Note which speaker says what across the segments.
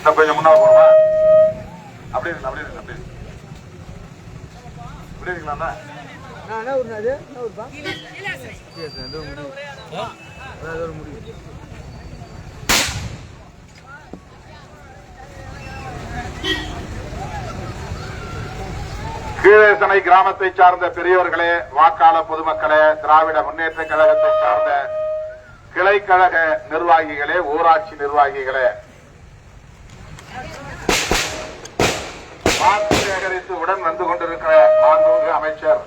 Speaker 1: இன்னும் கொஞ்சம் முன்னால போகணுமா அப்படியே இருங்க அப்படியே இருங்க அப்படியே. இப்படியே இருக்கலாம்ண்ணா
Speaker 2: என்ன அது என்ன ஒரு
Speaker 1: கீழேசனை கிராமத்தை சார்ந்த பெரியவர்களே வாக்காளர் பொதுமக்களே திராவிட முன்னேற்ற கழகத்தை சார்ந்த கிளைக்கழக நிர்வாகிகளே ஊராட்சி நிர்வாகிகளே வாக்கு சேகரித்து உடன் வந்து கொண்டிருக்கிற மாண்புமிகு அமைச்சர்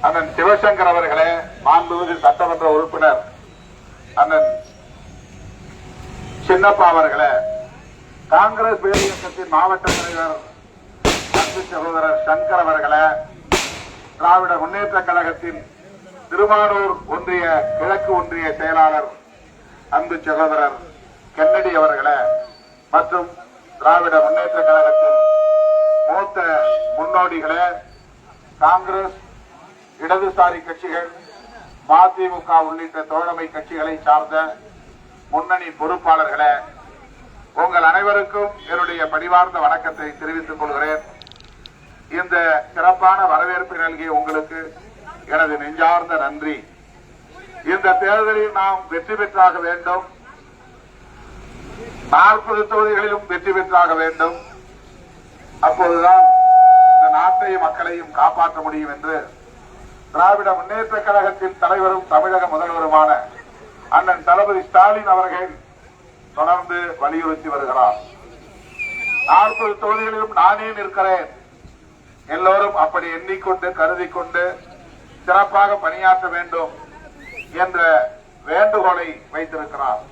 Speaker 1: அண்ணன் சிவசங்கர் அவர்களே மாண்புமிகு சட்டமன்ற உறுப்பினர் அண்ணன் சின்னப்பா அவர்களே காங்கிரஸ் பேரியக்கத்தின் மாவட்ட தலைவர் அன்பு சகோதரர் சங்கர் அவர்களே திராவிட முன்னேற்ற கழகத்தின் திருமானூர் ஒன்றிய கிழக்கு ஒன்றிய செயலாளர் அன்பு சகோதரர் கென்னடி அவர்களே மற்றும் திராவிட முன்னேற்ற கழகத்தின் மூத்த முன்னோடிகளே காங்கிரஸ் இடதுசாரி கட்சிகள் மதிமுக உள்ளிட்ட தோழமை கட்சிகளை சார்ந்த முன்னணி பொறுப்பாளர்களே உங்கள் அனைவருக்கும் என்னுடைய பணிவார்ந்த வணக்கத்தை தெரிவித்துக் கொள்கிறேன். இந்த சிறப்பான வரவேற்பை நல்கிய உங்களுக்கு எனது நெஞ்சார்ந்த நன்றி. இந்த தேர்தலில் நாம் வெற்றி பெற்றாக வேண்டும். நாற்பது தொகுதிகளிலும் வெற்றி பெற்றாக வேண்டும். அப்போதுதான் இந்த நாட்டையும் மக்களையும் காப்பாற்ற முடியும் என்று திராவிட முன்னேற்ற கழகத்தின் தலைவரும் தமிழக முதல்வருமான அண்ணன் தளபதி ஸ்டாலின் அவர்கள் தொடர்ந்து வலியுறுத்தி வருகிறார். நாற்பது தொகுதிகளிலும் நானே நிற்கிறேன். எல்லோரும் அப்படி எண்ணிக்கொண்டு கருதி கொண்டு சிறப்பாக பணியாற்ற வேண்டும் என்ற வேண்டுகோளை வைத்திருக்கிறார்.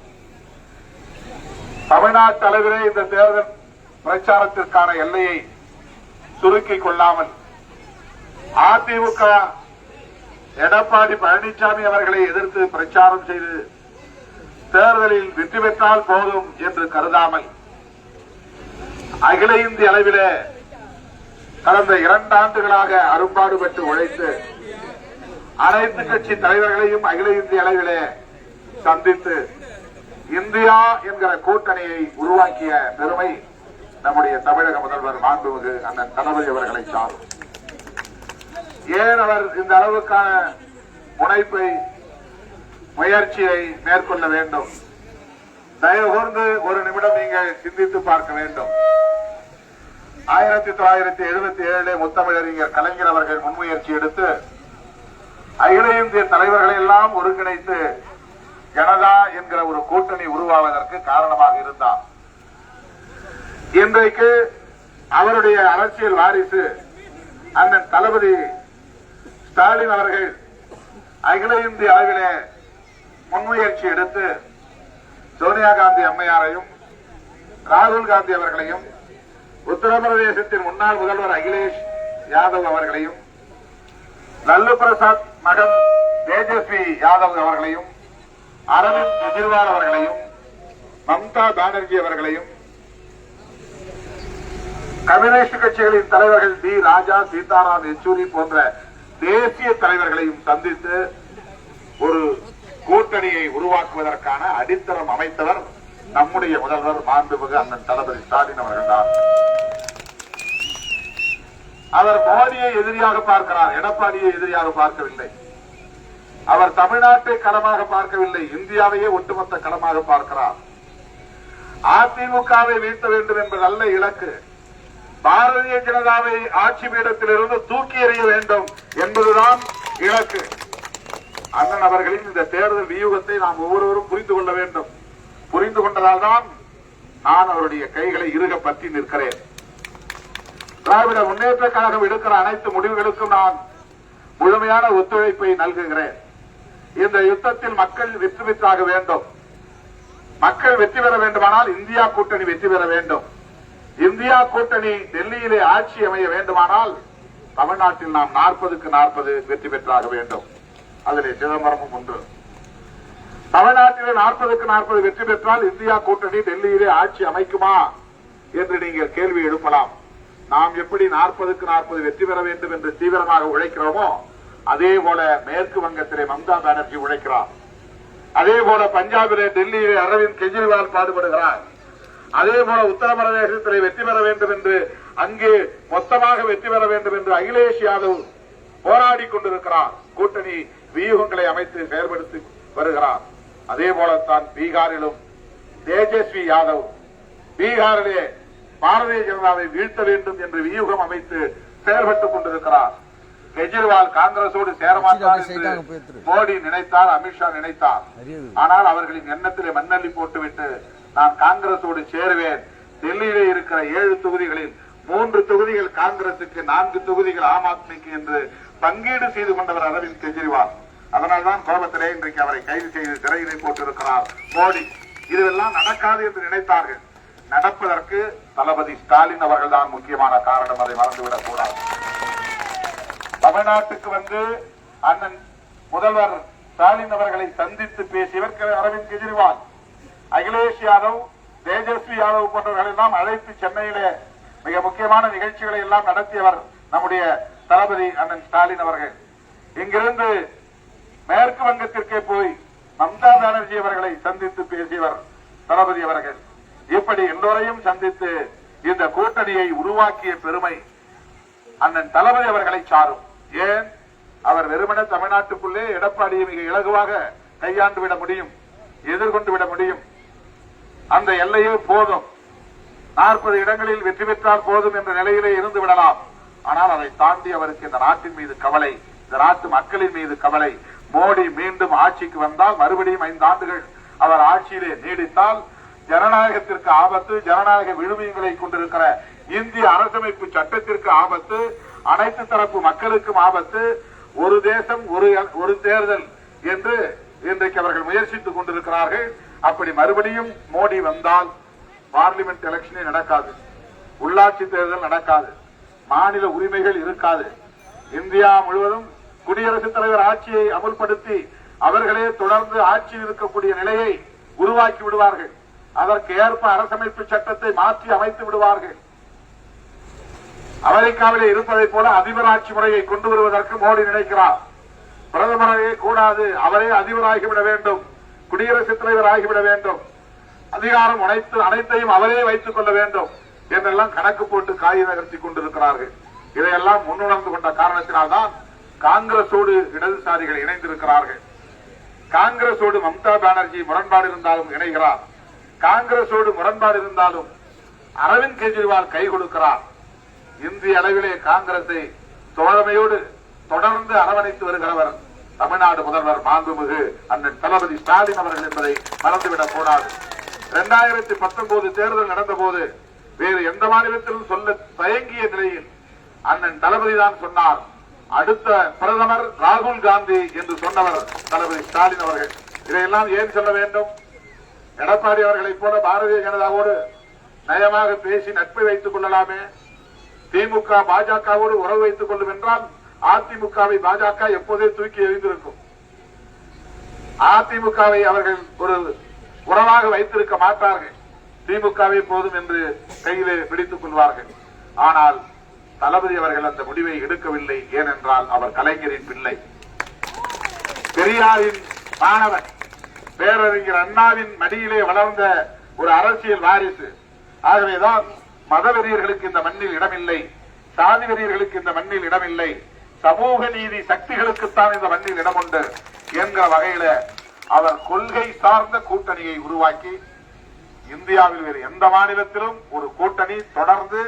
Speaker 1: தமிழ்நாட்டு அளவிலே இந்த தேர்தல் பிரச்சாரத்திற்கான எல்லையை சுருக்கிக் கொள்ளாமல் அதிமுக எடப்பாடி பழனிசாமி அவர்களை எதிர்த்து பிரச்சாரம் செய்து தேர்தலில் வெற்றி பெற்றால் போதும் என்று கருதாமல் அகில இந்திய அளவிலே கடந்த இரண்டு ஆண்டுகளாக அரும்பாடுபட்டு உழைத்து அனைத்து கட்சி தலைவர்களையும் அகில இந்திய அளவிலே சந்தித்து இந்தியா என்கிற கூட்டணியை உருவாக்கிய பெருமை நம்முடைய தமிழக முதல்வர் மாண்புமிகு அண்ணன் தளபதி அவர்களை சார் ஏன் அவர் இந்த அளவுக்கான முனைப்பை முயற்சியை மேற்கொள்ள வேண்டும்? தயவுகூர்ந்து ஒரு நிமிடம் நீங்கள் சிந்தித்து பார்க்க வேண்டும். ஆயிரத்தி தொள்ளாயிரத்தி எழுபத்தி ஏழு முத்தமிழறிஞர் கலைஞர் அவர்கள் முன்முயற்சி எடுத்து அகில இந்திய தலைவர்களை எல்லாம் ஒருங்கிணைத்து ஜனதா என்கிற ஒரு கூட்டணி உருவாவதற்கு காரணமாக இருந்தார். இன்றைக்கு அவருடைய அரசியல் வாரிசு அண்ணன் தளபதி ஸ்டாலின் அவர்கள் அகில இந்திய அளவிலே முன்முயற்சி எடுத்து சோனியா காந்தி அம்மையாரையும் ராகுல் காந்தி அவர்களையும் உத்தரப்பிரதேசத்தின் முன்னாள் முதல்வர் அகிலேஷ் யாதவ் அவர்களையும் லல்லு பிரசாத் மகன் தேஜஸ்வி யாதவ் அவர்களையும் அரவிந்த் கெஜ்ரிவால் அவர்களையும் மம்தா பானர்ஜி அவர்களையும் கம்யூனிஸ்ட் கட்சிகளின் தலைவர்கள் டி ராஜா சீதாராம் யெச்சூரி போன்ற தேசிய தலைவர்களையும் சந்தித்து ஒரு கூட்டணியை உருவாக்குவதற்கான அடித்தளம் அமைத்தவர் நம்முடைய முதல்வர் மாண்புமிகு அண்ணன் தளபதி ஸ்டாலின் அவர்கள்தான் அவர் மோடியை எதிரியாக பார்க்கிறார். எடப்பாடியை எதிரியாக பார்க்கவில்லை. அவர் தமிழ்நாட்டை களமாக பார்க்கவில்லை. இந்தியாவையே ஒட்டுமொத்த களமாக பார்க்கிறார். அதிமுகவை வீழ்த்த வேண்டும் என்பதல்ல இலக்கு. பாரதிய ஜனதாவை ஆட்சி பீடத்திலிருந்து தூக்கி எறிய வேண்டும் என்பதுதான் இலக்கு. அண்ணன் அவர்களின் இந்த தேர்தல் வியூகத்தை நாம் ஒவ்வொருவரும் புரிந்து கொள்ள வேண்டும். புரிந்து கொண்டதால் தான் நான் அவருடைய கைகளை இருக பற்றி நிற்கிறேன். திராவிட முன்னேற்ற கழகம் எடுக்கிற அனைத்து முடிவுகளுக்கும் நான் முழுமையான ஒத்துழைப்பை நல்குகிறேன். இந்த யுத்தத்தில் மக்கள் வெற்றி பெற்றாக வேண்டும். மக்கள் வெற்றி பெற வேண்டுமானால் இந்தியா கூட்டணி வெற்றி பெற வேண்டும். இந்தியா கூட்டணி டெல்லியிலே ஆட்சி அமைய வேண்டுமானால் தமிழ்நாட்டில் நாம் நாற்பதுக்கு நாற்பது வெற்றி பெற்றாக வேண்டும். அதிலே சிதம்பரமும் ஒன்று தமிழ்நாட்டிலே நாற்பதுக்கு நாற்பது வெற்றி பெற்றால் இந்தியா கூட்டணி டெல்லியிலே ஆட்சி அமைக்குமா என்று நீங்கள் கேள்வி எழுப்பலாம். நாம் எப்படி நாற்பதுக்கு நாற்பது வெற்றி பெற வேண்டும் என்று தீவிரமாக உழைக்கிறோமோ அதே போல மேற்கு வங்கத்திலே மம்தா பானர்ஜி உழைக்கிறார். அதே போல பஞ்சாபிலே டெல்லியிலே அரவிந்த் கெஜ்ரிவால் பாடுபடுகிறார். அதே போல உத்தரப்பிரதேசத்திலே வெற்றி பெற வேண்டும் என்று அங்கே மொத்தமாக வெற்றி பெற வேண்டும் என்று அகிலேஷ் யாதவ் போராடி கொண்டிருக்கிறார். கூட்டணி வியூகங்களை அமைத்து செயல்படுத்தி வருகிறார். அதே போலத்தான் பீகாரிலும் தேஜஸ்வி யாதவ் பீகாரிலே பாரதிய ஜனதாவை வீழ்த்த வேண்டும் என்று வியூகம் அமைத்து செயல்பட்டுக் கொண்டிருக்கிறார். கெஜ்ரிவால் காங்கிரசோடு சேரமாட்டார் என்று மோடி நினைத்தார் அமித்ஷா நினைத்தார். ஆனால் அவர்களின் எண்ணத்திலே மண்ணள்ளி போட்டுவிட்டு நான் காங்கிரசோடு சேருவேன். டெல்லியிலே இருக்கிற ஏழு தொகுதிகளில் மூன்று தொகுதிகள் காங்கிரசுக்கு நான்கு தொகுதிகள் ஆம் ஆத்மிக்கு என்று பங்கீடு செய்து கொண்டவர் அரவிந்த் கெஜ்ரிவால். அதனால்தான் கோபத்திலே இன்றைக்கு அவரை கைது செய்து சிறையிலே போட்டிருக்கிறார் மோடி. இதுவெல்லாம் நடக்காது என்று நினைத்தார்கள். நடப்பதற்கு தளபதி ஸ்டாலின் அவர்கள் தான் முக்கியமான காரணம். அதை மறந்துவிடக் கூடாது. தமிழ்நாட்டுக்கு வந்து அண்ணன் முதல்வர் ஸ்டாலின் அவர்களை சந்தித்து பேசியவர் க- அரவிந்த் கெஜ்ரிவால். அகிலேஷ் யாதவ் தேஜஸ்வி யாதவ் போன்றவர்கள் எல்லாம் அழைத்து சென்னையிலே மிக முக்கியமான நிகழ்ச்சிகளை எல்லாம் நடத்தியவர் நம்முடைய தளபதி அண்ணன் ஸ்டாலின் அவர்கள். இங்கிருந்து மேற்கு வங்கத்திற்கே போய் மம்தா பானர்ஜி அவர்களை சந்தித்து பேசியவர் தளபதி அவர்கள். இப்படி எல்லோரையும் சந்தித்து இந்த கூட்டணியை உருவாக்கிய பெருமை அண்ணன் தளபதி அவர்களை சாரும். ஏன்? அவர் வெறுமனே தமிழ்நாட்டுக்குள்ளே எடப்பாடியை மிக இலகுவாக கையாண்டு விட முடியும் எதிர்கொண்டு விட முடியும். அந்த எல்லையே போதும். நாற்பது இடங்களில் வெற்றி பெற்றால் போதும் என்ற நிலையிலே இருந்து விடலாம். ஆனால் அதை தாண்டி அவருக்கு இந்த நாட்டின் மீது கவலை இந்த நாட்டு மக்களின் மீது கவலை. மோடி மீண்டும் ஆட்சிக்கு வந்தால் மறுபடியும் ஐந்து ஆண்டுகள் அவர் ஆட்சியிலே நீடித்தால் ஜனநாயகத்திற்கு ஆபத்து ஜனநாயக விழுமியங்களை கொண்டிருக்கிற இந்திய அரசமைப்பு சட்டத்திற்கு ஆபத்து அனைத்து தரப்பு மக்களுக்கும் ஆபத்து ஒரு தேசம் ஒரு ஒரு தேர்தல் என்று இன்றைக்கு அவர்கள் முயற்சித்துக் கொண்டிருக்கிறார்கள். அப்படி மறுபடியும் மோடி வந்தால் பார்லிமெண்ட் எலெக்ஷனே நடக்காது. உள்ளாட்சி தேர்தல் நடக்காது. மாநில உரிமைகள் இருக்காது. இந்தியா முழுவதும் குடியரசுத் தலைவர் ஆட்சியை அமுல்படுத்தி அவர்களே தொடர்ந்து ஆட்சியில் இருக்கக்கூடிய நிலையை உருவாக்கி விடுவார்கள். அதற்கு ஏற்ப அரசமைப்பு சட்டத்தை மாற்றி அமைத்து விடுவார்கள். அமெரிக்காவிலே இருப்பதைப் போல அதிபர் ஆட்சி முறையை கொண்டு வருவதற்கு மோடி நினைக்கிறார். பிரதமரே கூடாது. அவரே அதிபராகிவிட வேண்டும். குடியரசுத் தலைவர் ஆகிவிட வேண்டும். அதிகாரம் அனைத்து அனைத்தையும் அவரே வைத்துக் கொள்ள வேண்டும் என்றெல்லாம் கணக்கு போட்டு காய் நகர்த்தி கொண்டிருக்கிறார்கள். இதையெல்லாம் முன்னுணர்ந்து கொண்ட காரணத்தினால்தான் காங்கிரசோடு இடதுசாரிகள் இணைந்திருக்கிறார்கள். காங்கிரசோடு மம்தா பானர்ஜி முரண்பாடு இருந்தாலும் இணைகிறார். காங்கிரசோடு முரண்பாடு இருந்தாலும் அரவிந்த் கெஜ்ரிவால் கை கொடுக்கிறார். இந்திய அளவிலே காங்கிரசை தோழமையோடு தொடர்ந்து அரவணைத்து வருகிறவர் தமிழ்நாடு முதல்வர் மாண்புமிகு அண்ணன் தளபதி ஸ்டாலின் அவர்கள் என்பதை மறந்துவிடக் கூடாது. இரண்டாயிரத்தி பத்தொன்பது தேர்தல் நடந்தபோது வேறு எந்த மாநிலத்திலும் சொல்ல தயங்கிய நிலையில் அண்ணன் தளபதி தான் சொன்னார். அடுத்த பிரதமர் ராகுல் காந்தி என்று சொன்னவர் தளபதி ஸ்டாலின் அவர்கள். இதையெல்லாம் ஏன் சொல்ல வேண்டும்? எடப்பாடி அவர்களைப் போல பாரதிய ஜனதாவோடு நயமாக பேசி நட்பை வைத்துக் கொள்ளலாமே? திமுக பாஜகவோடு உறவு வைத்துக் கொள்ளும் என்றால் அதிமுகவை பாஜக எப்போதே தூக்கி எறிந்திருக்கும். அதிமுகவை அவர்கள் ஒரு உறவாக வைத்திருக்க மாட்டார்கள். திமுகவை போதும் என்று கையிலே பிடித்துக் கொள்வார்கள். ஆனால் தளபதி அவர்கள் அந்த முடிவை எடுக்கவில்லை. ஏனென்றால் அவர் கலைஞரின் பிள்ளை. பெரியாரின் மாணவன் பேரறிஞர் அண்ணாவின் மடியிலே வளர்ந்த ஒரு அரசியல் வாரிசு. ஆகவேதான் மதவெறியர்களுக்கு இந்த மண்ணில் இடமில்லை சாதி வெறியர்களுக்கு இந்த மண்ணில் இடமில்லை. சமூக நீதி சக்திகளுக்குத்தான் இந்த மண்ணில் இடம் உண்டு என்கிற வகையில அவர் கொள்கை சார்ந்த கூட்டணியை உருவாக்கி இந்தியாவில் வேறு எந்த மாநிலத்திலும் ஒரு கூட்டணி தொடர்ந்து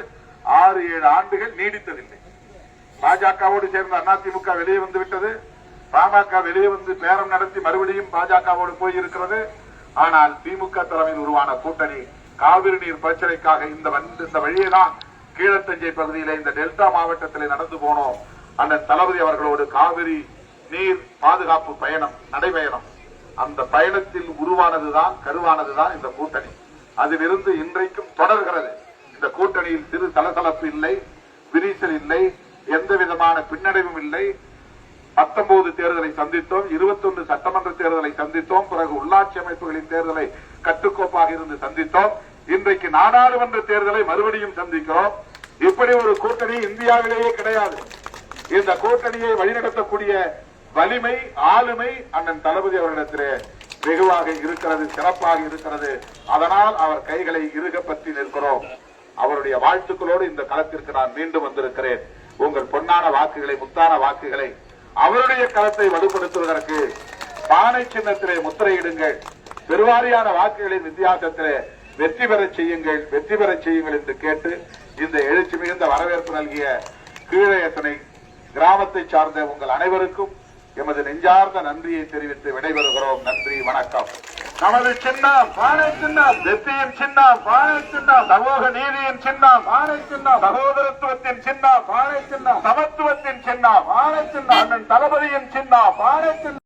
Speaker 1: ஆறு ஏழு ஆண்டுகள் நீடித்ததில்லை. பாஜகவோடு சேர்ந்த அதிமுக வெளியே வந்து விட்டது. பாமக வெளியே வந்து பேரம் நடத்தி மறுபடியும் பாஜகவோடு போயிருக்கிறது. ஆனால் திமுக தலைமையில் உருவான கூட்டணி காவிரி நீர் பிரச்சனைக்காக இந்த இந்த வழியே தான் கீழத்தஞ்சை பகுதியிலே இந்த டெல்டா மாவட்டத்திலே நடந்து போனோம். அண்ணன் தளபதி அவர்களோடு காவிரி நீர் பாதுகாப்பு பயணம் நடைபயணம். அந்த பயணத்தில் உருவானதுதான் கருவானதுதான் இந்த கூட்டணி. அதிலிருந்து இன்றைக்கும் தொடர்கிறது. இந்த கூட்டணியில் சிறு சலசலப்பு இல்லை விரிசல் இல்லை எந்த விதமான பின்னடைவும் இல்லை. பத்தொன்பது தேர்தலை சந்தித்தோம் இருபத்தொன்று சட்டமன்ற தேர்தலை சந்தித்தோம் பிறகு உள்ளாட்சி அமைப்புகளின் தேர்தலை கட்டுக்கோப்பாக இருந்து சந்தித்தோம். இன்றைக்கு நாடாளுமன்ற தேர்தலை மறுபடியும் சந்திக்கிறோம். இப்படி ஒரு கூட்டணி இந்தியாவிலேயே கிடையாது. இந்த கூட்டணியை வழிநடத்தக்கூடிய வலிமை ஆளுமை அண்ணன் தளபதி அவர்களிடத்திலே வெகுவாக இருக்கிறது சிறப்பாக இருக்கிறது. அதனால் அவர் கைகளை இருக பற்றி நிற்கிறோம். அவருடைய வாழ்த்துக்களோடு இந்த களத்திற்கு நான் மீண்டும் வந்திருக்கிறேன். உங்கள் பொன்னான வாக்குகளை முத்தான வாக்குகளை அவருடைய களத்தை வலுப்படுத்துவதற்கு பானை சின்னத்திலே முத்திரையிடுங்கள். பெருவாரியான வாக்குகளின் வித்தியாசத்திலே வெற்றி பெறச் செய்யுங்கள் வெற்றி பெறச் செய்யுங்கள் என்று கேட்டு இந்த எழுச்சி மிகுந்த வரவேற்பு நல்கிய கீழையத்தனை கிராமத்தை சார்ந்த உங்கள் அனைவருக்கும் எமது நெஞ்சார்ந்த நன்றியை தெரிவித்து விடைபெறுகிறோம். நன்றி வணக்கம். நமது சின்னம் பானை சின்னம் வெற்றியின் சின்னம் பானை சின்னம் சமூக நீதியின் சின்னம் பானை சின்னம் சகோதரத்துவத்தின் சின்னம் பானை சின்னம் சமத்துவத்தின் சின்னம் பானை சின்னம் அண்ணன் தளபதியின் சின்னம் பானை சின்னம்.